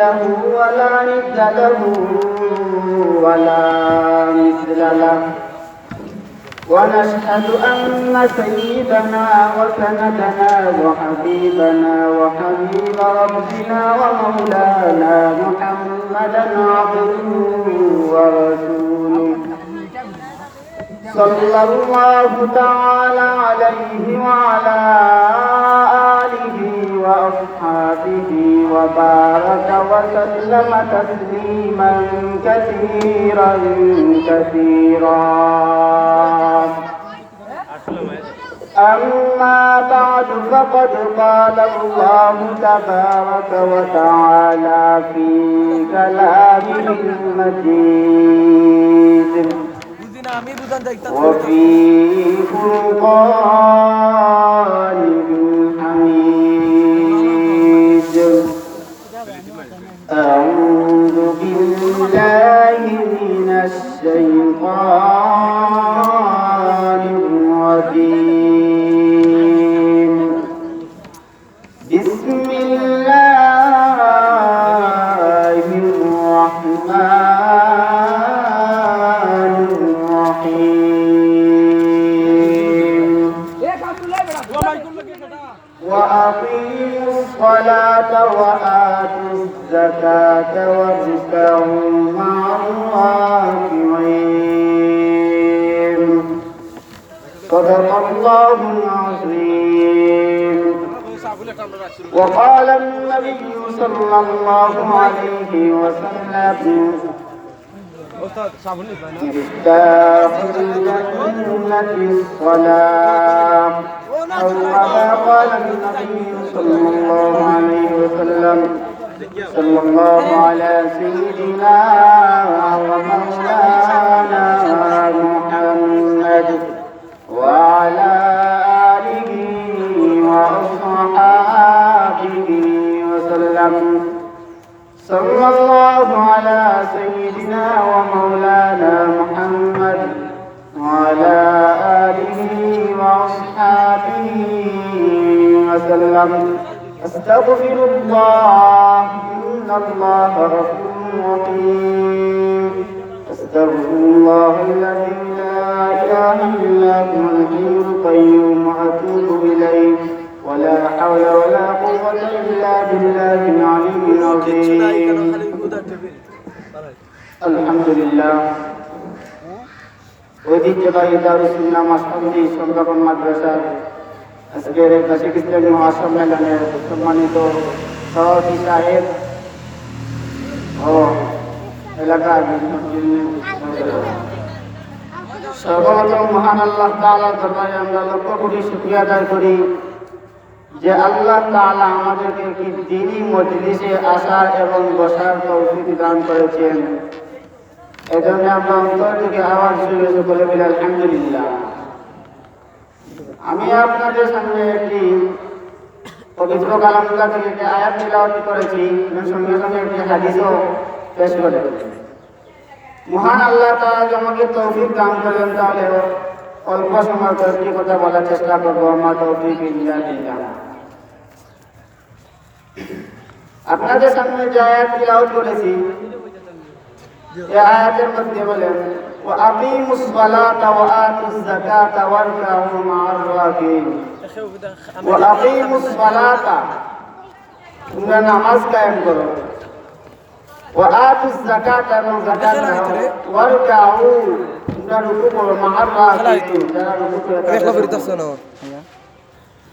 له ولا ند له ولا مثل له. ونشهد أن سيدنا وسندنا وحبيبنا وحبيب ربنا ومولانا محمدا عبده ورسوله. صلى الله تعالى عليه وعلى وأصحابه وبارك وسلم تسليما كثيرا كثيرا أما بعد فقد قال الله تبارك وتعالى في كلامه المجيد وفي فرقان وأقيموا الصلاة وآتوا الزكاة واركعوا مع الراكعين صدق الله العظيم. وقال النبي صلى الله عليه وسلم مفتاح الجنة الصلاة. كما قال النبي صلى الله عليه وسلم صلى الله على سيدنا ومولانا محمد وعلى آله وأصحابه وسلم صلى الله على سيدنا ومولانا وسلم أستغفر الله إن الله غفور رحيم أستغفر الله الذي لا إله إلا هو الحي القيوم وأتوب إليه ولا حول ولا قوة إلا بالله العلي কিচ্ছু নাই কেন العظيم খালি উদার টেবিল الحمد لله ঐতিহ্যবাহী দারুসুন্না মাসকান্দি সংরক্ষণ মাদ্রাসার আজকের কাশিক ইসলামী মহাসম্মেলনের সম্মানিত সভাপতি সাহেব ও এলাকার সর্বপ্রথম মহান আল্লাহ তাআলা দরবারে আমরা লক্ষ কোটি শুকরিয়া আদায় করি যে আল্লাহ তাআলা আমাদেরকে কি দিনই মজলিসে আসার এবং বসার তৌফিক দান করেছেন। এজন্য আমরা অন্তর থেকে আওয়াজ শুরু করে বলি আলহামদুলিল্লাহ। আমি আপনাদের সামনে একটি পবিত্র কালামুল্লাহ থেকে একটি আয়াত তিলাওয়াত করেছি সঙ্গে সঙ্গে একটি হাদিসও পেশ করে। মহান আল্লাহ যদি আমাকে তৌফিক দান করেন তাহলে অল্প সময় কয়েকটি কথা বলার চেষ্টা করব। আমার তৌফিক ইল্লা আপনাদের সামনে যে আয়াত তিলাওয়াত করেছি, এই আয়াতের মধ্যে বলেন وأقيموا الصلاة وآتوا الزكاة واركعوا مع الراكعين وأقيموا الصلاة তোমরা নামাজ কায়েম করো وآتوا الزكاة এবং যাকাত দাও واركعوا তোমরা রুকু করো মা الراكعين যারা রুকু করে